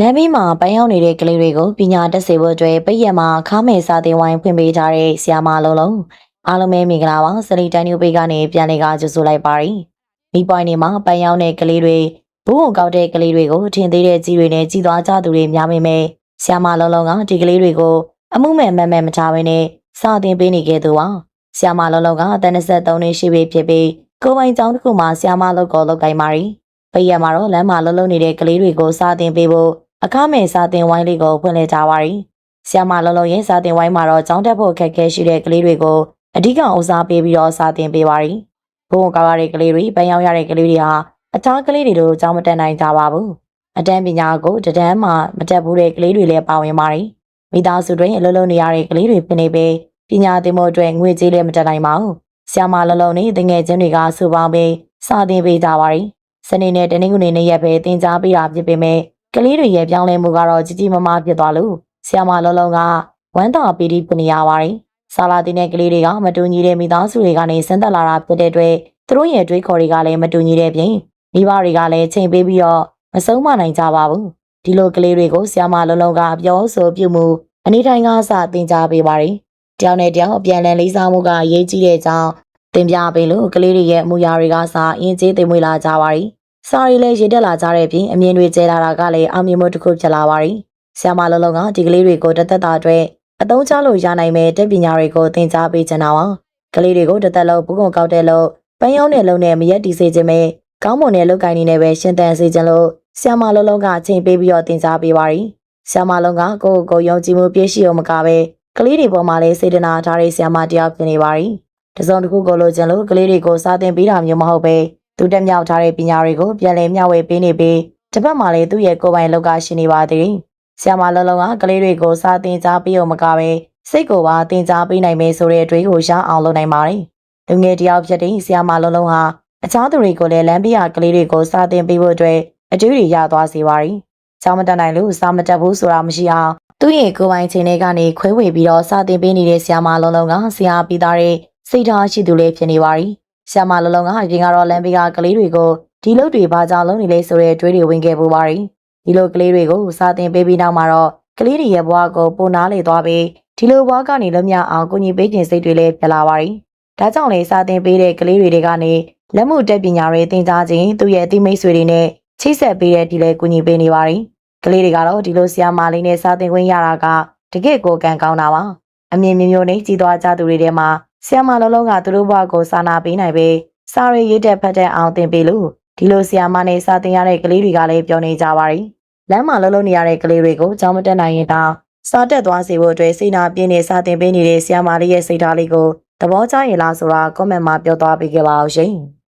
လမ်းဘေးမှာပန်းရောက်နေတဲ့ကလေးတွေကိုပညာတက်စေဖို့အတွက်ပိတ်ရက်မှာခါမယ်စာသင်ဝိုင်းဖွင့်ပေးထားတဲ့ဆရာမလုံးလုံးအားလုံးပဲမင်္ဂလာပါစရီတန်ညိုပိတ်ကနေပြန်လည်ကကြိုဆိုလိုက်ပါရစေမိပွိုင်းနေမှာပန်းရောက်တဲ့ကလေးတွေဘူးုံကောက်တဲ့ကလေးတွေကိုထင်သေးတဲ့ကြီးတွေနဲ့ကြီးသွားကြသူတွေများပေမဲ့ဆရာမလုံးလုံးကဒီကလေးတွေကိုအမှုမဲ့မက်မက်မထားဘဲနဲ့စာသင်ပေးနေခဲ့သူပါဆရာမလုံးလုံးကအသက်23နှစ်ရှိပြီဖြစ်ပြီးကိုယ်ပိုင်ကျောင်းတစ်ခုမှာဆရာမလုပ်ကိုလုပ်ကိုင်ပါရီ ပိတ်ရက်မှာတော့လမ်းမှာလုံးလုံးနေတဲ့ကလေးတွေကိုစာသင်ပေးဖို့အခမဲ့စာတင်ဝိုင်းလေးကိုဖွင့်လှစ်ထားပါရီ။ဆီယမလုံးလုံးရဲ့စာတင်ဝိုင်းမှာတော့ကျောင်းတက်ဖို့အခက်အခဲရှိတဲ့ကလေးတွေကိုအဓိကဦးစားပေးပြီးတော့စာတင်ပေးပါရီ။ဘုံကားရတဲ့ကလေးတွေပန်းရောက်ရတဲ့ကလေးတွေဟာအခြားကလေးတွေလိုကျောင်းမတက်နိုင်ကြပါဘူး။အတန်းပညာကိုတဒန်းမှမတက်ဘူးတဲ့ကလေးတွေလည်းပါဝင်ပါရီ။မိသားစုတွင်အလုံးလုံးနေရတဲ့ကလေးတွေဖြစ်နေပြီးပညာသင်ဖို့အတွက်ငွေကြေးလည်းမတက်နိုင်ပါဘူး။ဆီယမလုံးလုံးနဲ့တငယ်ချင်းတွေကစူပေါင်းပြီးစာတင်ပေးကြပါရီ။ စနေနဲ့တနင်္ဂနွေနေ့ရက်ပဲတင် जा ပေးတာဖြစ်ပေမဲ့ကလေးတွေရဲ့ပြောင်းလဲမှုကတော့ကြီးကြီးမားမားဖြစ်သွားလို့ဆရာမလုံးလုံးကဝမ်းသာပီတိပနေရပါတယ်။ဆာလာတင်တဲ့ကလေးတွေကမတူညီတဲ့မိသားစုတွေကနေဆင်းသက်လာတာဖြစ်တဲ့အတွက်သူတို့ရဲ့တွေးခေါ်တွေကလည်းမတူညီတဲ့ပြင်မိဘတွေကလည်းချိန်ပေးပြီးတော့မဆုံးမနိုင်ကြပါဘူး။ဒီလိုကလေးတွေကိုဆရာမလုံးလုံးကပြောဆိုပြုမှုအနေတိုင်းကစသင်ကြားပေးပါတယ်။တယောက်နဲ့တယောက်အပြန်အလှန်လေးစားမှုကအရေးကြီးတဲ့အကြောင်း သင်ပြပေးလို့ကလေးတွေရဲ့အမှုရာတွေကစအရင်ကျေးသိမ်မွေးလာကြပါတယ်။စာရီလည်းရေတက်လာကြတဲ့ပြင်အမြင်တွေကျဲလာတာကလည်းအောင်မြင်မှုတစ်ခုဖြစ်လာပါရီ။ဆရာမလုံးလုံးကဒီကလေးတွေကိုတသက်တာအတွက်အသုံးချလို့ရနိုင်မဲ့တက်ပညာတွေကိုသင်ကြားပေးချင်တာပါ။ကလေးတွေကိုတသက်လုံးဘူးကုံကောက်တဲ့လို့ပန်းရောင်းတဲ့လုံးနဲ့မရက်တီစေခြင်းပဲကောင်းမွန်တဲ့လုပ်ကိုင်နေနဲ့ပဲရှင်းတန်စေခြင်းလို့ဆရာမလုံးလုံးကအချိန်ပေးပြီးတော့သင်ကြားပေးပါရီ။ဆရာမလုံးကကိုယ့်ကိုယ်ကိုယုံကြည်မှုပြည့်ရှိအောင်မကပဲကလေးတွေပေါ်မှာလည်းစေတနာထားတဲ့ဆရာမတယောက်ဖြစ်နေပါရီ။ တစုံတစ်ခုကိုလိုချင်လို့ကလေးတွေကိုစာသင်ပေးတာမျိုးမဟုတ်ပဲသူတက်မြောက်ထားတဲ့ပညာတွေကိုပြန်လည်မျှဝေပေးနေပြီးတစ်ဖက်မှာလည်းသူ့ရဲ့ကိုယ်ပိုင်လောက်ကရှိနေပါသေးတယ်။ဆရာမလုံးလုံးကကလေးတွေကိုစာသင်ကြားပေးအောင်မကပဲစိတ်ကိုပါသင်ကြားပေးနိုင်မယ်ဆိုတဲ့အတွေ့ကိုရအောင်လုပ်နိုင်ပါတယ်။လူငယ်တယောက်ဖြစ်တဲ့ဆရာမလုံးလုံးဟာအခြားသူတွေကိုလည်းလမ်းပြကလေးတွေကိုစာသင်ပေးဖို့အတွက်အတွေ့အကြုံရသွားစေပါတယ်။ကျောင်းမတက်နိုင်လို့စာမတက်ဘူးဆိုတာမရှိအောင်သူ့ရဲ့ကိုယ်ပိုင်ချိန်တွေကနေခွဲဝေပြီးတော့စာသင်ပေးနေတဲ့ဆရာမလုံးလုံးကဆရာပြီးသားတဲ့ စိတ်ထားရှိသူလေးဖြစ်နေပါ ರಿ ။ဆရာမလုံးလုံးကအရင်ကတော့လမ်းဘေးကကလေးတွေကိုဒီလုတ်တွေဘာကြောင့်လုံးနေလဲဆိုတဲ့တွေးတွေဝင်ခဲ့ပူပါရီ။ဒီလိုကလေးတွေကိုစာသင်ပေးပြီးနောက်မှာတော့ကလေးတွေရဲ့ဘဝကိုပိုနားလေသွားပြီးဒီလိုဘဝကနေလွတ်မြောက်အောင်ကိုကြီးပေးခြင်းစိတ်တွေလည်းပြလာပါရီ။ဒါကြောင့်လေစာသင်ပေးတဲ့ကလေးတွေတွေကနေလက်မှုတက်ပညာတွေသင်ကြားခြင်းသူ့ရဲ့အသိမိတ်ဆွေတွေနဲ့ချိတ်ဆက်ပေးတဲ့ဒီလေကိုကြီးပေးနေပါရီ။ကလေးတွေကတော့ဒီလိုဆရာမလေးနဲ့စာသင်ခွင့်ရတာကတကယ့်ကိုကံကောင်းတာပါ။အမြင်မျိုးမျိုးနဲ့ကြီးသွားကြသူတွေထဲမှာ ဆရာမလုံးလုံးကသူတို့ဘဝကိုစာနာပေးနိုင်ပြီးစာရေးရေးတက်ဖတ်တဲ့အောင်သင်ပေးလို့ဒီလိုဆရာမနဲ့စာသင်ရတဲ့ကလေးတွေကလည်းပြောနေကြပါရီလမ်းမှာလုံးလုံးနေရတဲ့ကလေးတွေကိုကြောင်းမတက်နိုင်ရင်တောင်စာတက်သွားစေဖို့အတွက်စိတ်နာပြင်းနေစာသင်ပေးနေတဲ့ဆရာမလေးရဲ့စိတ်ထားလေးကိုသဘောကျရင်လားဆိုတာ comment မှာပြောသွားပေးခဲ့ပါအောင်ရှင်။